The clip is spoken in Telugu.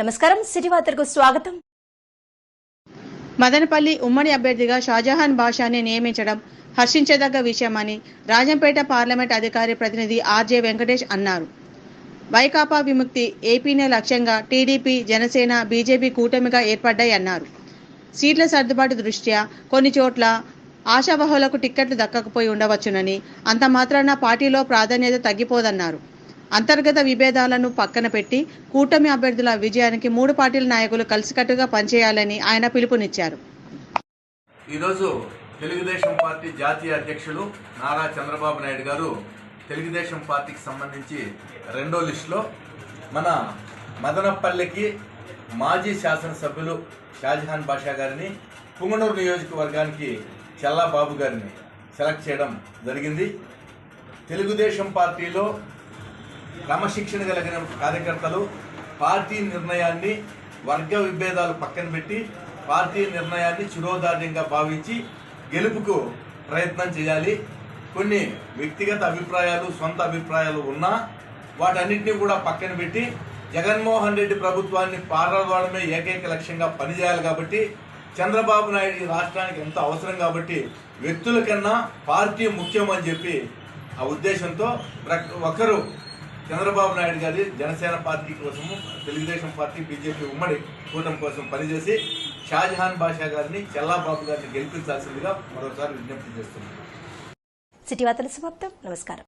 నమస్కారం సిటీ వార్తలకు స్వాగతం. మదనపల్లి ఉమ్మడి అభ్యర్థిగా షాజహాన్ బాషాని నియమించడం హర్షించదగ్గ విషయమని రాజంపేట పార్లమెంట్ అధికారి ప్రతినిధి ఆర్జే వెంకటేష్ అన్నారు. వైకాపా విముక్తి ఏపీనే లక్ష్యంగా టీడీపీ జనసేన బీజేపీ కూటమిగా ఏర్పడ్డాయి అన్నారు. సీట్ల సర్దుబాటు దృష్ట్యా కొన్ని చోట్ల ఆశావహులకు టిక్కెట్లు దక్కకపోయి ఉండవచ్చునని అంత మాత్రాన పార్టీలో ప్రాధాన్యత తగ్గిపోదన్నారు. అంతర్గత విభేదాలను పక్కన పెట్టి కూటమి అభ్యర్థుల విజయానికి మూడు పార్టీల నాయకులు కలిసికట్టుగా పనిచేయాలని ఆయన పిలుపునిచ్చారు. ఈరోజు తెలుగుదేశం పార్టీ జాతీయ అధ్యక్షులు నారా చంద్రబాబు నాయుడు గారు తెలుగుదేశం పార్టీకి సంబంధించి రెండో లిస్టులో మన మదనపల్లికి మాజీ శాసనసభ్యులు షాజహాన్ బాషా గారిని పుంగనూరు నియోజకవర్గానికి చల్లా బాబు గారిని సెలెక్ట్ చేయడం జరిగింది. తెలుగుదేశం పార్టీలో క్రమశిక్షణ కలిగిన కార్యకర్తలు పార్టీ నిర్ణయాన్ని వర్గ విభేదాలు పక్కన పెట్టి పార్టీ నిర్ణయాన్ని చిరోదార్యంగా భావించి గెలుపుకు ప్రయత్నం చేయాలి. కొన్ని వ్యక్తిగత అభిప్రాయాలు సొంత అభిప్రాయాలు ఉన్నా వాటన్నిటిని కూడా పక్కన పెట్టి జగన్మోహన్ రెడ్డి ప్రభుత్వాన్ని పారదోడమే ఏకైక లక్ష్యంగా పనిచేయాలి కాబట్టి చంద్రబాబు నాయుడు ఈ రాష్ట్రానికి ఎంతో అవసరం కాబట్టి వ్యక్తుల కన్నా పార్టీ ముఖ్యం అని చెప్పి ఆ ఉద్దేశంతో ఒకరు చంద్రబాబు నాయుడు గారి జనసేన పార్టీ కోసము తెలుగుదేశం పార్టీ బీజేపీ ఉమ్మడి కూటమి కోసం పనిచేసి షాజహాన్ బాషా గారిని చెల్లాబాబు గారిని గెలిపించాల్సిందిగా మరోసారి విజ్ఞప్తి చేస్తున్నాను. సిటీ వార్తల సమాప్తం. నమస్కారం.